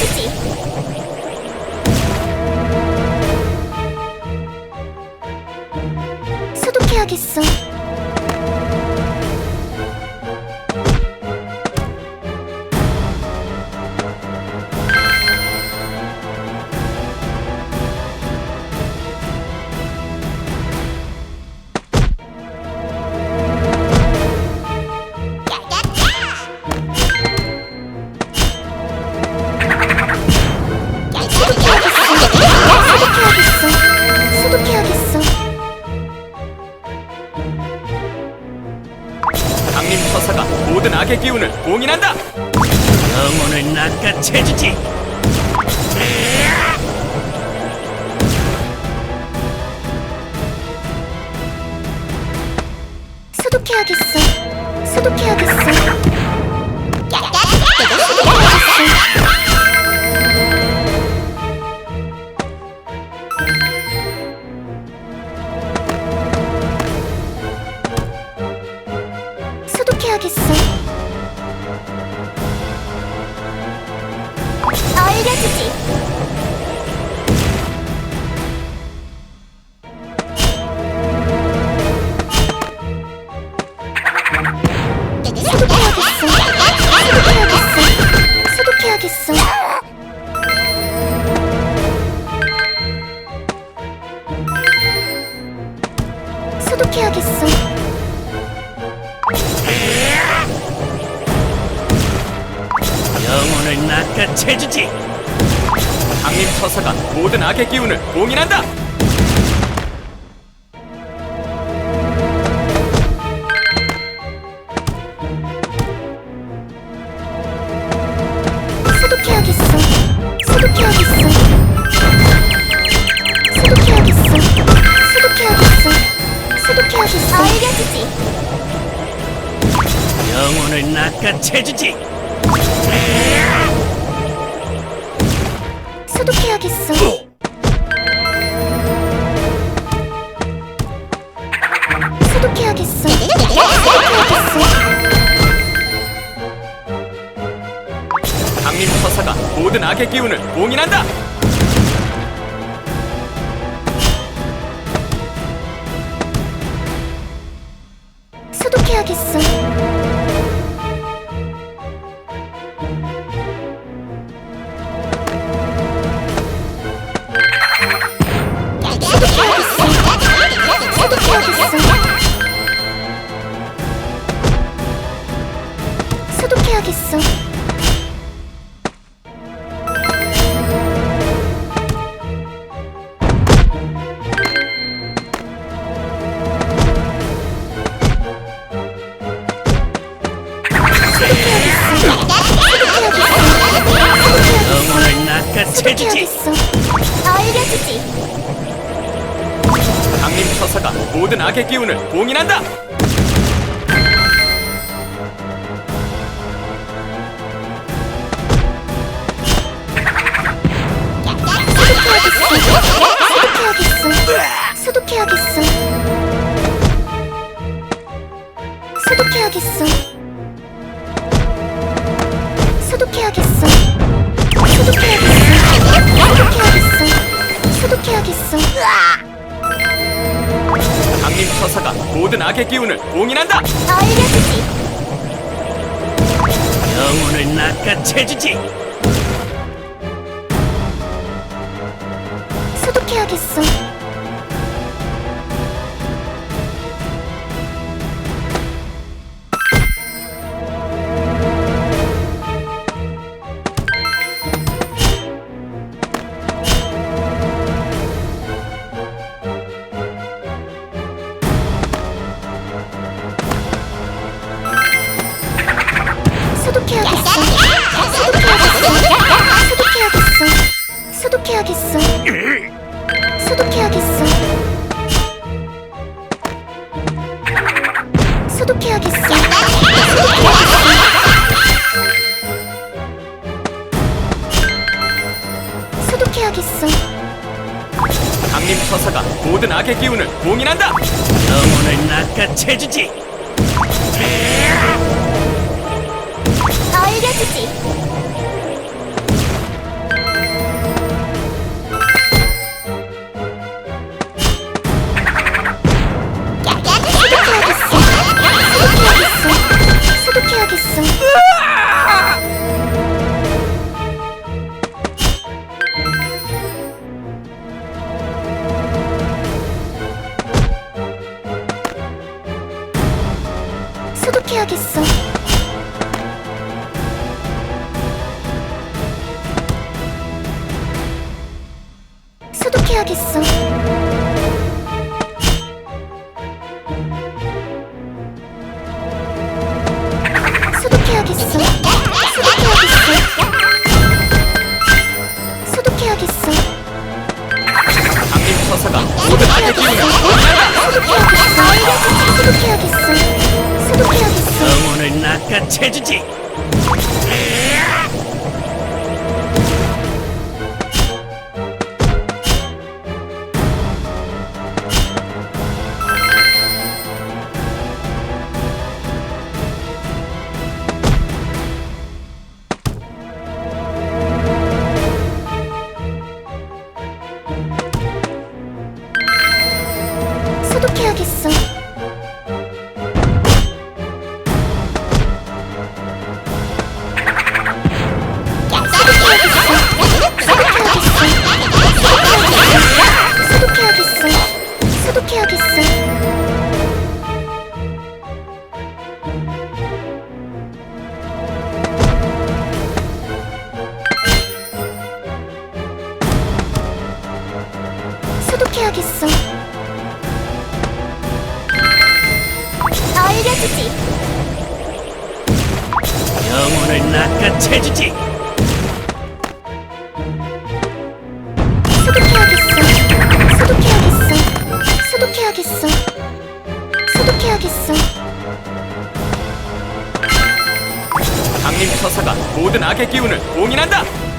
주지. 소독해야겠어. 악의 기운을 봉인한다. 영혼을 낚아채주지. 소독해야겠어. 소독해야겠어. 소독해야겠어. 영혼을 낚아채주지. 강림 처사가 모든 악의 기운을 봉인한다. 영혼을 낚아채주지. 소독해야겠어. 소독해야겠어. 소독해야겠어. 강림 처사가 모든 악의 기운을 봉인한다. 소독해야겠어. 소독해야겠어. 소독해야겠어. 영혼을 낚아채주지. 소독해야겠어. 알려주지. 강림 처사가 모든 악의 기운을 봉인한다. 소독해야겠어. 소독해야겠어. 소독해야겠어. 소독해야겠어. 소독해야겠어. 소독해야겠어. 강림 처사가 모든 악의 기운을 봉인한다. 알려주지. 영혼을 낚아채주지. 소독해야겠어. 소독해야겠어. 소독해야겠어. 소독해야겠어. 소독해야겠어. 강림 처사가 모든 악의 기운을 봉인한다. 영혼을 낚아채주지. 소독해야겠어. 소독해야겠어. 소독해야겠어. 소독해야겠어. 소독해야겠어. 강림 서사가 모든 악의 기운을 소독해야겠어. 소독해야겠어. 영혼을 낚아채주지. 영혼을 낚아채주지. 소독해야겠어. 소독해야겠어. 소독해야겠어. 소독해야겠어. 강림 처사가 모든 악의 기운을 봉인한다.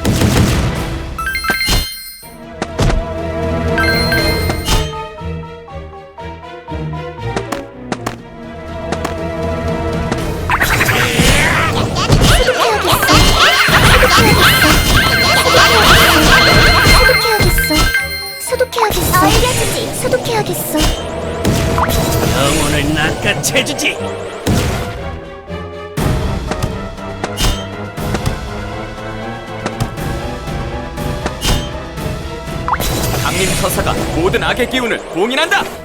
낚아채주지. 강림 처사가 모든 악의 기운을 봉인한다.